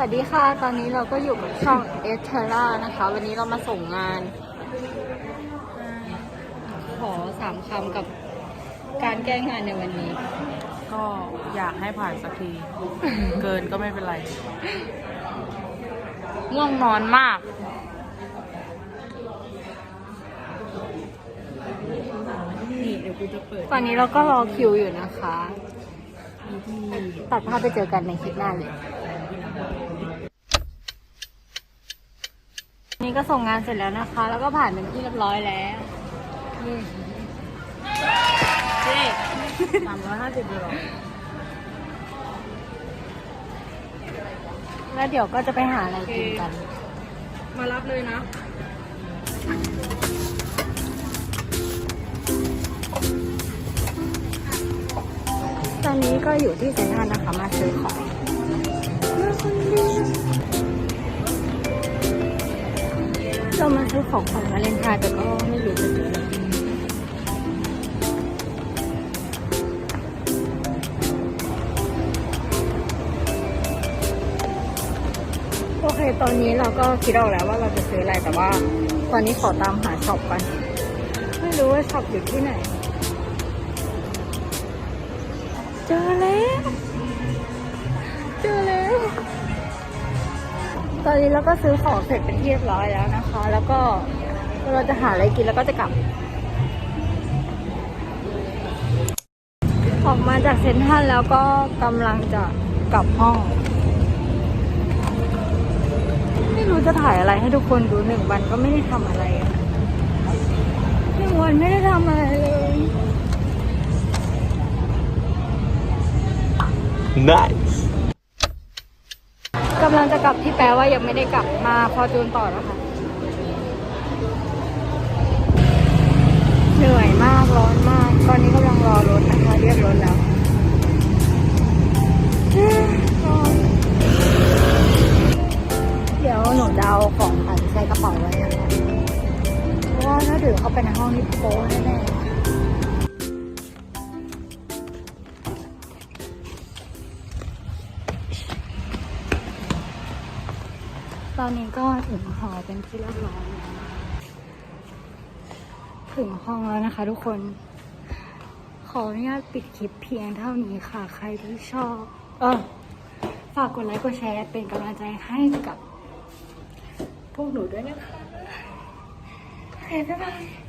วัสดีค่ะ ตอนนี้เราก็อยู่กับช่องเอเทรานะคะ วันนี้เรามาส่งงาน ขอสามคำกับการแก้งานในวันนี้ ก็อยากให้ผ่านสักที เกินก็ไม่เป็นไร ง่วงนอนมาก นี่เดี๋ยวกูจะเปิด ตอนนี้เราก็รอคิวอยู่นะคะที่ตัดภาพไปเจอกันในคลิปหน้าเลย นี่ก็ส่งงานเสร็จแล้วนะคะ แล้วก็ผ่านเป็นที่เรียบร้อยแล้วนี่เจ๊สามร้อยห้าสิบเลยเหรอแล้วเดี๋ยวก็จะไปหาอะไรกินกัน มารับเลยนะตอนนี้ก็อยู่ที่เซ็นทรัลนะคะมาซื้อของ เรามาซื้อของของวาเลนไทน์แต่ก็ไม่รู้จะซื้ออะไรโอเค ตอนนี้เราก็คิดออกแล้วว่าเราจะซื้ออะไรแต่ว่า ตอนนี้ขอตามหาช็อปก่อนไม่รู้ว่าช็อปอยู่ที่ไหน เจอแล้ว ตอนนี้เราก็ซื้อของเสร็จเป็นที่เรียบร้อยแล้วนะคะ แล้วก็เราจะหาอะไรกินแล้วก็จะกลับ ออกมาจากเซ็นทรัลแล้วก็กำลังจะกลับห้อง ไม่รู้จะถ่ายอะไรให้ทุกคนดูหนึ่งวันก็ไม่ได้ทำอะไรอะหนึ่งวันไม่ได้ทำอะไรเลย Nice. กำลังจะกลับที่แปลว่ายังไม่ได้กลับมาพอจูนต่อแล้วค่ะเหนื่อยมากร้อนมาก ตอนนี้กำลังรอรถนะคะเรียกรถแล้วเดี๋ยวหนูจะเอาของใส่กระเป๋าไว้นะคะเพราะว่าถ้าถือเข้าไปในห้องนี่โป๊แน่ๆ ตอนนี้ก็ถึงหอเป็นที่เรียบร้อยแล้วถึงห้องแล้วนะคะทุกคน ขออนุญาตปิดคลิปเพียงเท่านี้ค่ะ ใครที่ชอบ เออฝากกดไลค์กดแชร์เป็นกำลังใจให้กับพวกหนูด้วยนะคะโอเคบ๊ายบาย